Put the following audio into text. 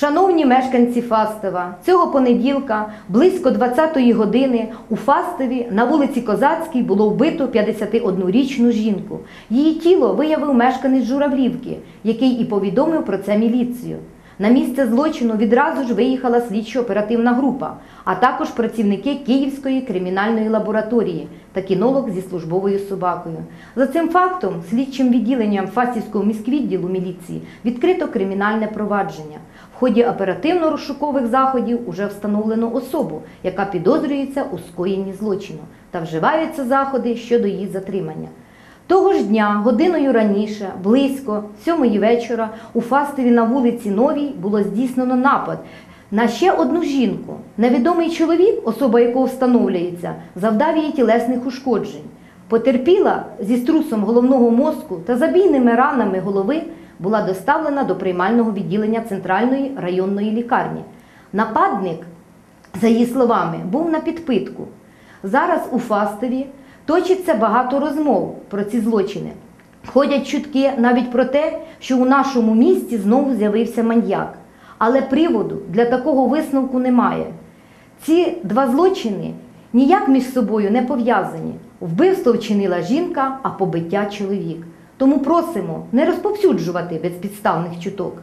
Шановні мешканці Фастова, цього понеділка близько 20-ї години у Фастові на вулиці Козацькій було вбито 51-річну жінку. Її тіло виявив мешканець Журавлівки, який і повідомив про це міліцію. На місце злочину відразу ж виїхала слідчо-оперативна група, а також працівники Київської кримінальної лабораторії та кінолог зі службовою собакою. За цим фактом слідчим відділенням Фастівського міськвідділу міліції відкрито кримінальне провадження. В ході оперативно-розшукових заходів уже встановлено особу, яка підозрюється у скоєнні злочину, та вживаються заходи щодо її затримання. Того ж дня, годиною раніше, близько сьомої вечора, у Фастові на вулиці Новій було здійснено напад на ще одну жінку. Невідомий чоловік, особа якого встановлюється, завдав їй тілесних ушкоджень. Потерпіла зі струсом головного мозку та забійними ранами голови була доставлена до приймального відділення Центральної районної лікарні. Нападник, за її словами, був на підпитку. Зараз у Фастові точиться багато розмов про ці злочини. Ходять чутки навіть про те, що у нашому місті знову з'явився маньяк. Але приводу для такого висновку немає. Ці два злочини ніяк між собою не пов'язані. Вбивство вчинила жінка, а побиття чоловік. Тому просимо не розповсюджувати безпідставних чуток.